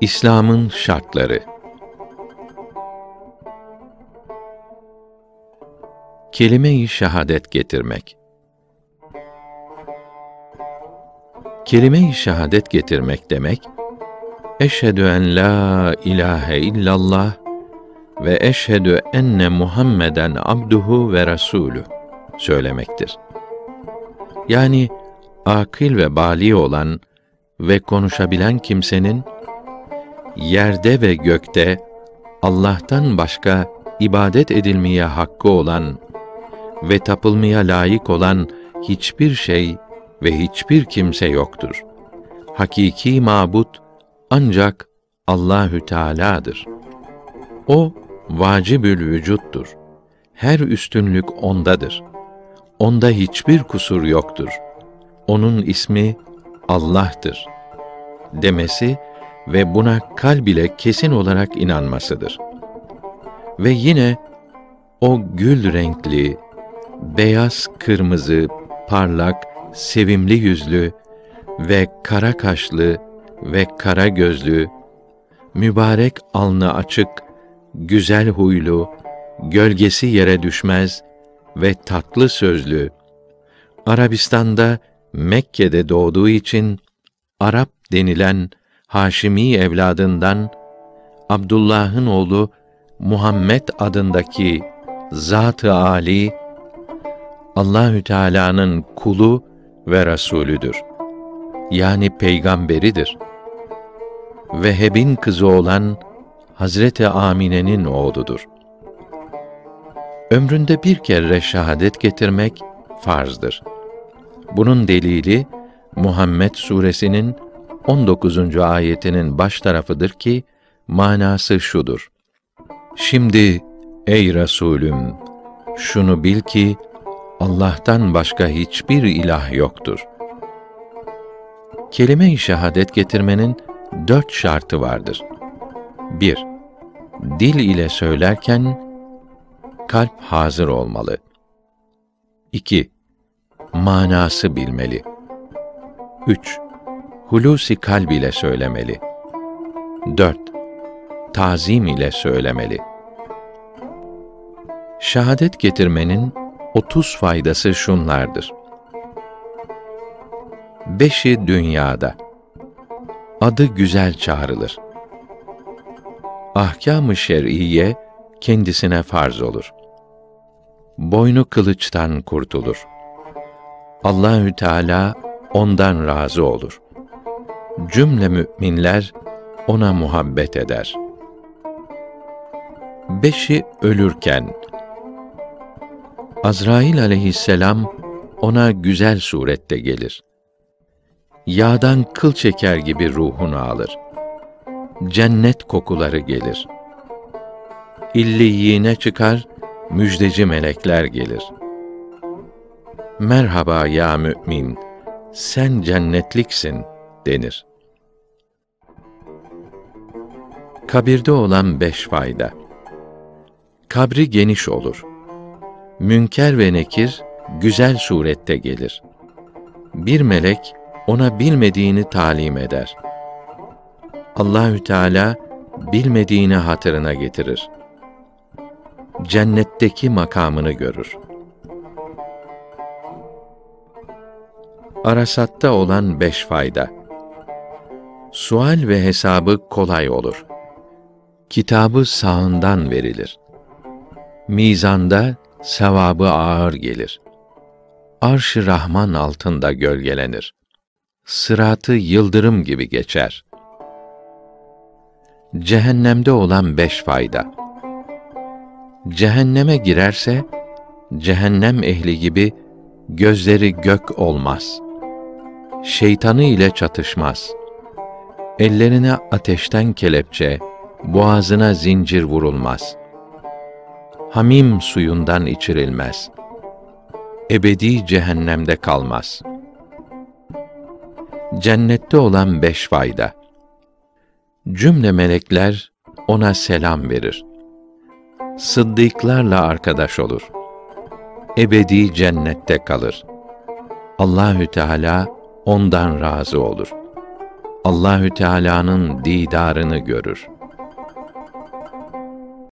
İslam'ın şartları Kelime-i şehadet getirmek. Kelime-i şehadet getirmek demek eşhedü en la ilahe illallah ve eşhedü enne Muhammeden abduhu ve rasulü söylemektir. Yani akil ve bali olan ve konuşabilen kimsenin yerde ve gökte Allah'tan başka ibadet edilmeye hakkı olan ve tapılmaya layık olan hiçbir şey ve hiçbir kimse yoktur. Hakiki mabut ancak Allahü Teala'dır. O vacibül vücuttur. Her üstünlük ondadır. Onda hiçbir kusur yoktur. Onun ismi Allah'tır demesi ve buna kalb ile kesin olarak inanmasıdır. Ve yine o gül renkli, beyaz kırmızı, parlak, sevimli yüzlü ve kara kaşlı ve kara gözlü, mübarek alnı açık, güzel huylu, gölgesi yere düşmez ve tatlı sözlü, Arabistan'da Mekke'de doğduğu için Arap denilen Haşimi evladından Abdullah'ın oğlu Muhammed adındaki Zat-ı Ali Allahü Teala'nın kulu ve rasulüdür. Yani peygamberidir. Veheb'in kızı olan Hazreti Amine'nin oğludur. Ömründe bir kere şehadet getirmek farzdır. Bunun delili Muhammed suresinin 19. ayetinin baş tarafıdır ki manası şudur. Şimdi ey Resulüm şunu bil ki Allah'tan başka hiçbir ilah yoktur. Kelime-i şehadet getirmenin dört şartı vardır. 1. Dil ile söylerken kalp hazır olmalı. 2. Manası bilmeli. 3. Hulusi kalb ile söylemeli. 4. Tazim ile söylemeli. Şehadet getirmenin 30 faydası şunlardır. Beşi dünyada. Adı güzel çağrılır. Ahkâm-ı şer'iye kendisine farz olur. Boynu kılıçtan kurtulur. Allahü Teala ondan razı olur. Cümle müminler ona muhabbet eder. Beşi ölürken Azrail aleyhisselam ona güzel surette gelir. Yağdan kıl çeker gibi ruhunu alır. Cennet kokuları gelir. İlliyine çıkar, müjdeci melekler gelir. Merhaba ya mümin, sen cennetliksin denir. Kabirde olan beş fayda. Kabri geniş olur.'' Münker ve Nekir güzel surette gelir. Bir melek ona bilmediğini talim eder. Allahü Teala bilmediğini hatırına getirir. Cennetteki makamını görür. Arasatta olan beş fayda. Sual ve hesabı kolay olur. Kitabı sağından verilir. Mizanda sevabı ağır gelir. Arş-ı Rahman altında gölgelenir. Sıratı yıldırım gibi geçer. Cehennemde olan beş fayda. Cehenneme girerse, cehennem ehli gibi gözleri gök olmaz. Şeytanı ile çatışmaz. Ellerine ateşten kelepçe, boğazına zincir vurulmaz.'' hamim suyundan içirilmez. Ebedi cehennemde kalmaz. Cennette olan beş fayda. Cümle melekler ona selam verir. Sıddıklarla arkadaş olur. Ebedi cennette kalır. Allahü Teala ondan razı olur. Allahü Teala'nın didarını görür.